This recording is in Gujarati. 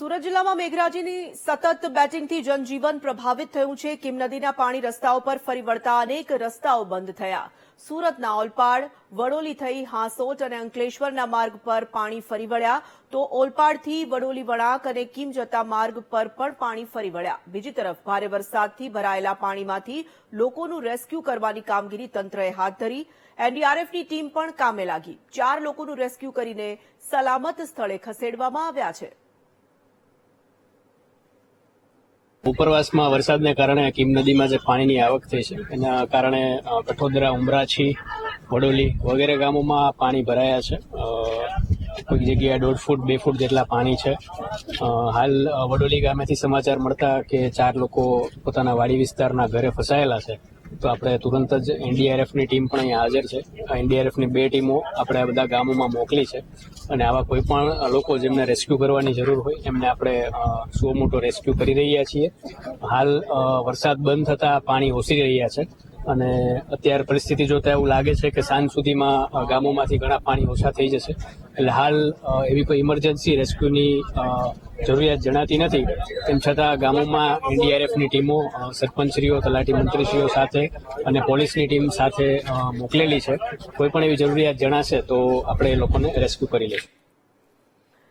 સુરત જિલ્લામાં મેઘરાજીની સતત બેટિંગથી જનજીવન પ્રભાવિત થયું છે. કિમ નદીના પાણી રસ્તાઓ પર ફરી વળતા અનેક રસ્તાઓ બંધ થયા. સુરતના ઓલપાડ, વડોલી થઈ હાંસોટ અને અંકલેશ્વરના માર્ગ પર પાણી ફરી વળ્યા. તો ઓલપાડથી વડોલી વળાંક અને કિમ જતા માર્ગ પર પણ પાણી ફરી વળ્યા. બીજી તરફ ભારે વરસાદથી ભરાયેલા પાણીમાંથી લોકોનું રેસ્ક્યુ કરવાની કામગીરી તંત્રએ હાથ ધરી. એનડીઆરએફની ટીમ પણ કામે લાગી. ચાર લોકોનું રેસ્ક્યુ કરીને સલામત સ્થળે ખસેડવામાં આવ્યા છે. ઉપરવાસમાં વરસાદને કારણે કીમ નદીમાં જે પાણીની આવક થઈ છે, એના કારણે કઠોદરા, ઉમરાછી, વડોલી વગેરે ગામોમાં પાણી ભરાયા છે. કોઈક જગ્યાએ દોઢ ફૂટ, બે ફૂટ જેટલા પાણી છે. હાલ વડોલી ગામેથી સમાચાર મળતા કે ચાર લોકો પોતાના વાડી વિસ્તારના ઘરે ફસાયેલા છે. તો આપણે તુરંત જ એનડીઆરએફની ટીમ પણ અહીંયા હાજર છે. એનડીઆરએફની બે ટીમો આપણે બધા ગામોમાં મોકલી છે. અને આવા કોઈ પણ લોકો જેમને રેસ્ક્યુ કરવાની જરૂર હોય, એમને આપણે સો મોટો રેસ્ક્યુ કરી રહ્યા છીએ. હાલ વરસાદ બંધ થતા પાણી ઓસરી રહ્યા છે. અને અત્યારે પરિસ્થિતિ જોતા એવું લાગે છે કે સાંજ સુધીમાં ગામોમાંથી ઘણા પાણી ઓછા થઈ જશે. એટલે હાલ એવી કોઈ ઇમરજન્સી રેસ્ક્યુની જરૂરિયાત જણાતી નથી. તેમ છતાં ગામોમાં એનડીઆરએફની ટીમો સરપંચશ્રીઓ, તલાટી મંત્રીશ્રીઓ સાથે અને પોલીસની ટીમ સાથે મોકલેલી છે. કોઈ પણ એવી જરૂરિયાત જણાશે તો આપણે એ લોકોને રેસ્ક્યુ કરી લઈશું.